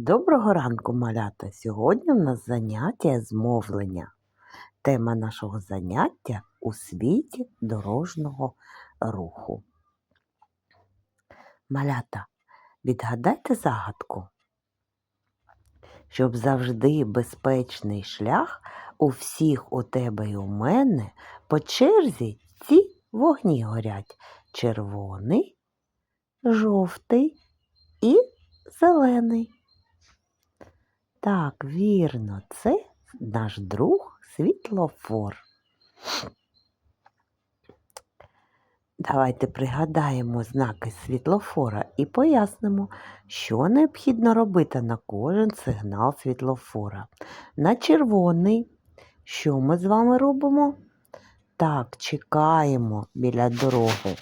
Доброго ранку, малята! Сьогодні в нас заняття з мовлення. Тема нашого заняття у світі дорожнього руху. Малята, відгадайте загадку. Щоб завжди безпечний шлях у всіх у тебе і у мене по черзі ці вогні горять червоний, жовтий і зелений. Так, вірно, це наш друг світлофор. Давайте пригадаємо знаки світлофора і пояснимо, що необхідно робити на кожен сигнал світлофора. На червоний, що ми з вами робимо? Так, чекаємо біля дороги.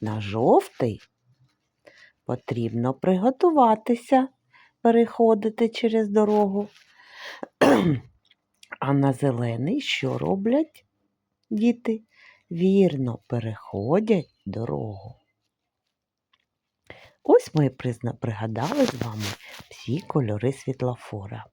На жовтий потрібно приготуватися переходити через дорогу. А на зелений що роблять діти? Вірно, переходять дорогу. Ось ми пригадали з вами всі кольори світлофора.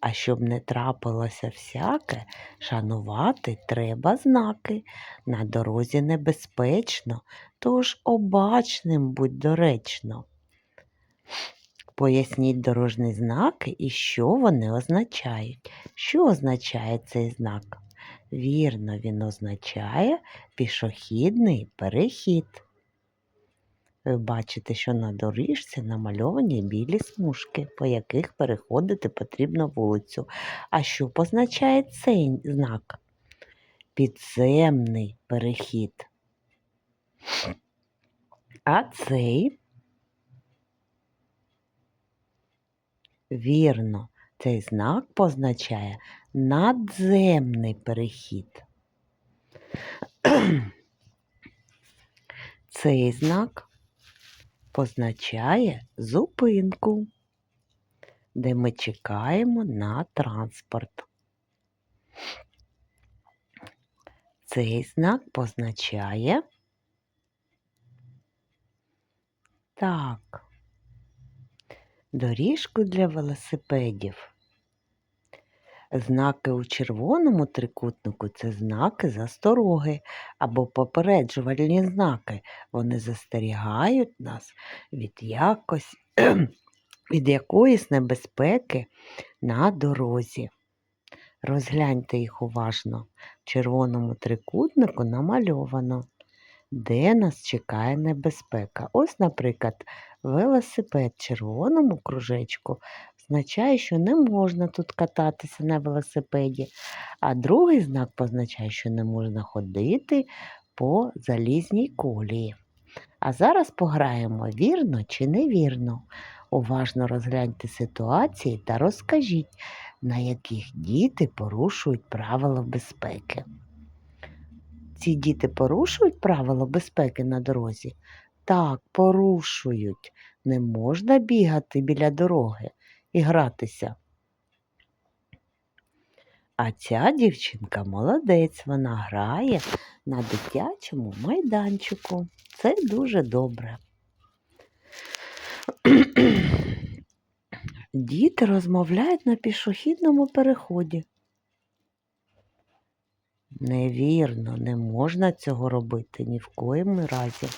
А щоб не трапилося всяке, шанувати треба знаки. На дорозі небезпечно, тож обачним будь доречно. Поясніть дорожні знаки і що вони означають. Що означає цей знак? Вірно, він означає пішохідний перехід. Ви бачите, що на доріжці намальовані білі смужки, по яких переходити потрібно вулицю. А що позначає цей знак? Підземний перехід. А цей Вірно, цей знак позначає надземний перехід. Цей знак позначає зупинку, де ми чекаємо на транспорт. Цей знак позначає так доріжку для велосипедів. Знаки у червоному трикутнику це знаки застороги або попереджувальні знаки. Вони застерігають нас від, якось, від якоїсь небезпеки на дорозі. Розгляньте їх уважно. В червоному трикутнику намальовано, де нас чекає небезпека. Ось, наприклад, велосипед в червоному кружечку означає, що не можна тут кататися на велосипеді, а другий знак позначає, що не можна ходити по залізній колії. А зараз пограємо вірно чи невірно. Уважно розгляньте ситуації та розкажіть, на яких діти порушують правила безпеки. Ці діти порушують правила безпеки на дорозі? Так, порушують. Не можна бігати біля дороги і гратися. А ця дівчинка молодець, вона грає на дитячому майданчику. Це дуже добре. Діти розмовляють на пішохідному переході. Невірно, не можна цього робити ні в коєму разі.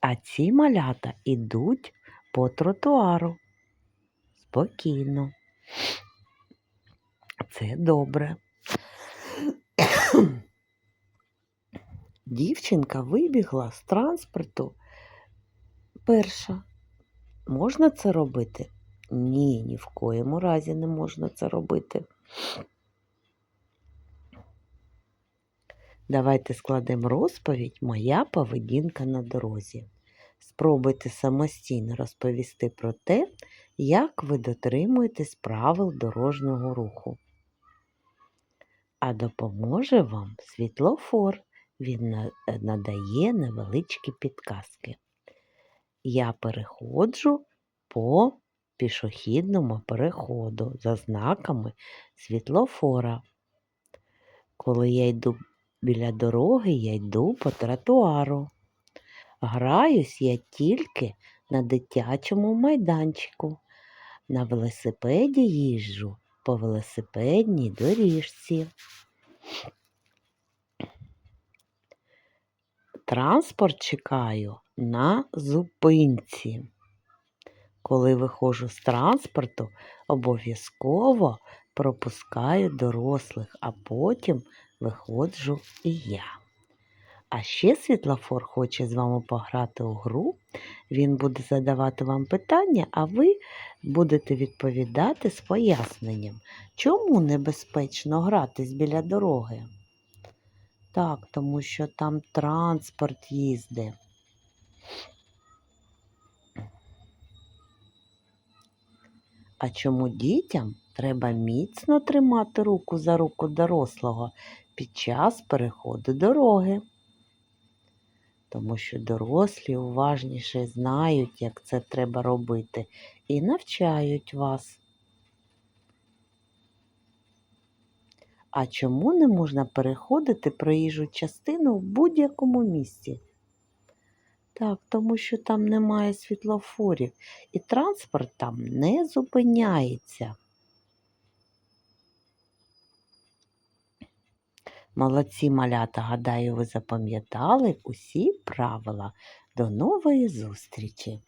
А ці малята ідуть по тротуару. Спокійно. Це добре. Дівчинка вибігла з транспорту перша. Можна це робити? Ні, ні в коєму разі не можна це робити. Давайте складемо розповідь Моя поведінка на дорозі. Спробуйте самостійно розповісти про те, як ви дотримуєтесь правил дорожнього руху. А допоможе вам світлофор. Він надає невеличкі підказки. Я переходжу по пішохідному переходу за знаками світлофора. Коли я йду біля дороги, я йду по тротуару. Граюсь я тільки на дитячому майданчику. На велосипеді їжджу по велосипедній доріжці. Транспорт чекаю на зупинці. Коли виходжу з транспорту, обов'язково пропускаю дорослих, а потім виходжу і я. А ще світлофор хоче з вами пограти у гру. Він буде задавати вам питання, а ви будете відповідати з поясненням, чому небезпечно гратись біля дороги. Так, тому що там транспорт їздить. А чому дітям треба міцно тримати руку за руку дорослого під час переходу дороги? Тому що дорослі уважніше знають, як це треба робити, і навчають вас. А чому не можна переходити проїжджу частину в будь-якому місці? Так, тому що там немає світлофорів і транспорт там не зупиняється. Молодці малята, гадаю, ви запам'ятали усі правила. До нової зустрічі!